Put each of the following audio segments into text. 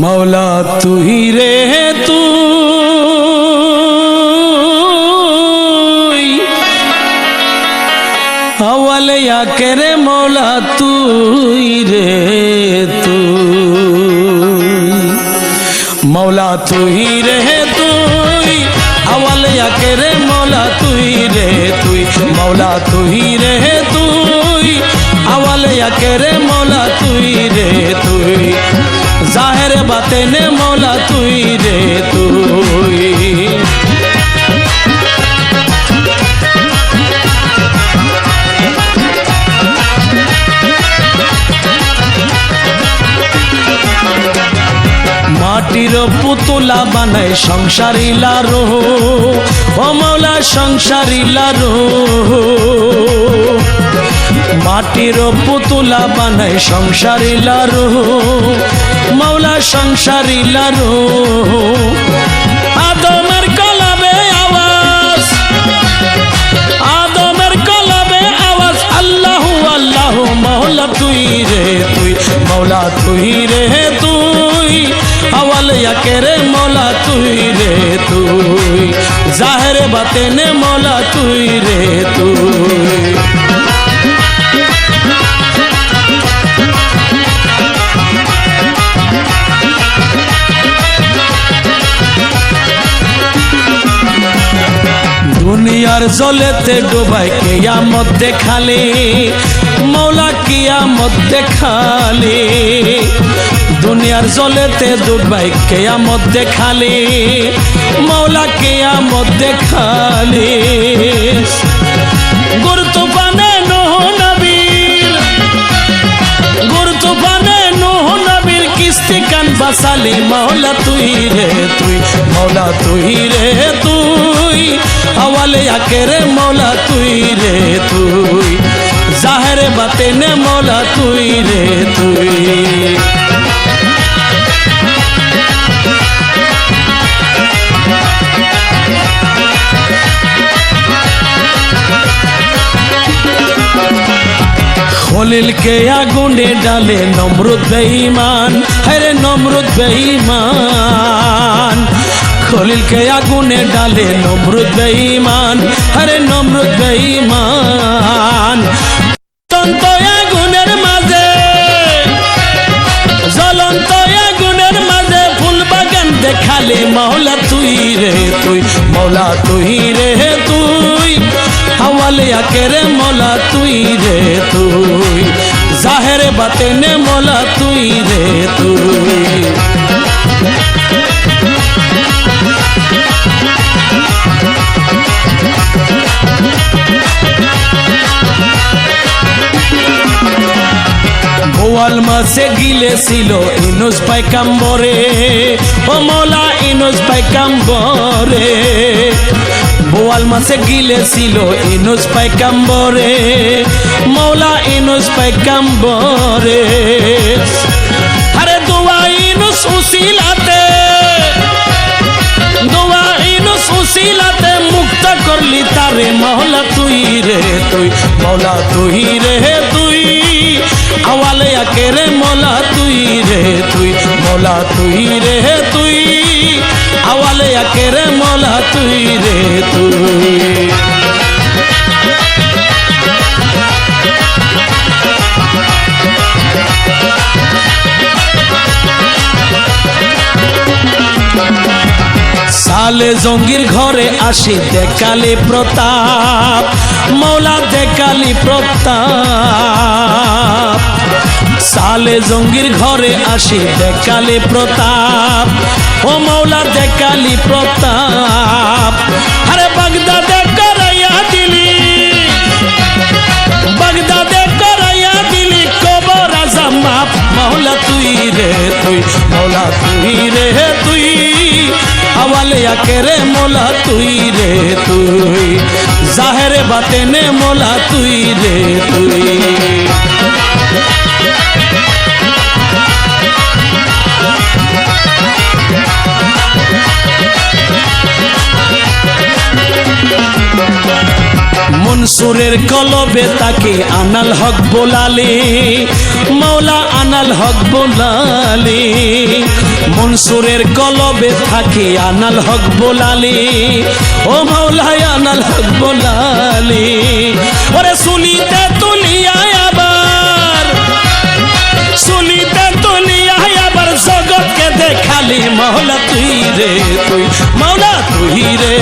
মৌলা তুই রে তুই। আওয়াল ইয়াকে রে মৌলা তুই রে তুই। মৌলা তুই রে তুই। আওয়াল ইয়াকে রে মৌলা তুই রে তুই। মৌলা তুই রে তুই। আওয়াল ইয়াকে রে মৌলা তুই রে তেনে মোলা তুই রে তুই। মাটির পুতুলা বানায় সংসারিলা রোহ ও মৌলা সংসারিলা রোহ মাটির পুতলা বানায় সংসারিলা রোহ মৌলা সংসারিলা রোহ আদমের কলাবে আওয়াজ। আদমের কলাবে আওয়াজ। আল্লাহ আল্লাহ মৌলা তুই রে তুই মৌলা তুই রে তুই। আওয়াল ইয়াকে রে মৌলা তুই রে তুই। জাহের বাতে নে মৌলা তুই রে তুই। দুনিয়ার জলেতে ডুবাই কেয়ামত দেখালে মৌলা কিয়ামত দেখালে। দুনিয়ার জলেতে ডুবাই কেয়ামত দেখালে মৌলা কিয়ামত দেখালে। গুরুত্বপানে নোহ নবীর গুরুত্বপানে নোহ নবীর কিস্তি কান বাসালি মৌলা তুই রে তুই মৌলা তুই রে আওয়ালে আকে রে মৌলা তুই রে তুই। জাহের বাতে নে মৌলা তুই রে তুই। খলিলকে আগুনে ডালে নমরুদ বেঈমান। হরে নমরুদ বেঈমান। খলিলকে আগুনে ডালে নমরুদ বেঈমান, হরে নমরুদ বেঈমান। জ্বলন্ত আগুনের মাঝে, জ্বলন্ত আগুনের মাঝে ফুল বাগান দেখালে মৌলা তুই রে তুই মৌলা তুই রে তুই। হাওয়ালে আকে রে মৌলা তুই রে তুই, জাহের বাতে নে মৌলা তুই রে তুই। বোয়াল মাসে গিলেছিল ইনুস পাইকাম্বরে ও মৌলা ইনুস পাইকাম্বরে বোয়াল মাসে গিলেছিল ইনুস পাইকাম্বরে মৌলা ইনুস পাইকাম্বরে আরে দোয়া ইনুস উসিলাতে। দোয়া ইনুস উসিলাতে মুক্ত করলি তারে মহলা তুই রে তুই মৌলা তুই রে তুই। আকে রে মৌলা তুই রে তুই, মৌলা তুই রে তুই। আওয়ালে আকে রে মৌলা তুই রে তুই। সালে জঙ্গির ঘরে আসি দেখালি প্রতাপ, মৌলা দেখালি প্রতাপ। সালে জঙ্গির ঘরে আসি দেখালি প্রতাপ। ও মৌলা দেখালি প্রতাপ। আরে বাগদাদে করাইয়া দিলি। বাগদাদে করাইয়া দিলি কবর আজম বাপ মৌলা তুই রে, তুই মৌলা তুই রে, তুই। আওয়ালে আকে রে মোলা, তুই রে, তুই। জাহেরে বাতে নে মোলা, তুই রে, তুই। মনসুরের কলবে তাকে আনাল হক বোলালে মৌলা আনাল হক বোলালে। মনসুরের কলবে থাকে আনাল হক বোলালে, ও মৌলায় আনাল হক বোলালে। ওরে সুলিতে তুলিয়া আবার শুনিতে দুনিয়ায় আবার জগৎকে দেখালি মহলা তুই রে তুই মৌলা তুই রে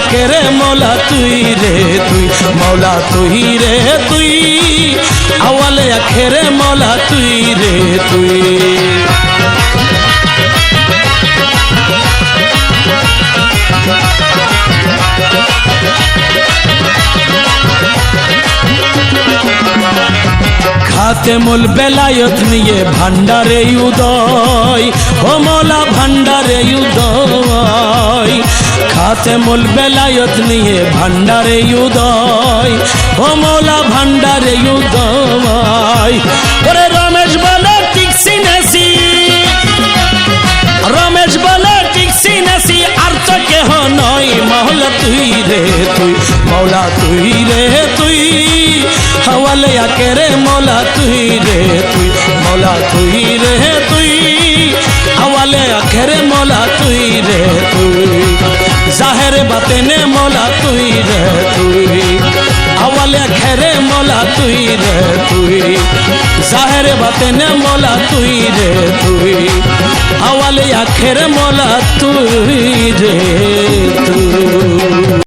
তুই রে, মৌলা তুই রে তুই, মৌলা তুই রে তুই। হওয়ালে আখে রে, মৌলা তুই রে তুই। খাতে মূল বেলায়ত নিয়ে ভান্ডারে উদয়। ও মোলা ভান্ডারে উদয়। খাতে মূল বেলায়ত নিয়ে ভান্ডারে উদয়। ও মোলা ভান্ডারে উদয়। ওরে রমেশ বলে টিকসি নেসি রমেশ বলে টিকসি নেসি আর তো কেহ নয়। মহলা তুই রে তুই মৌলা তুই রে তুই। হওয়ালে আকে রে মৌলা তুই রে তুই মৌলা তুই রে তুই। হওয়ালে আখে রে মৌলা তুই রে তুই জাহের বাতেনে মৌলা তুই রে তুই আওয়ালে খেরে মৌলা তুই রে তুই জাহের বাতেনে মৌলা তুই রে তুই আওয়ালে আখের মৌলা তুই রে তুই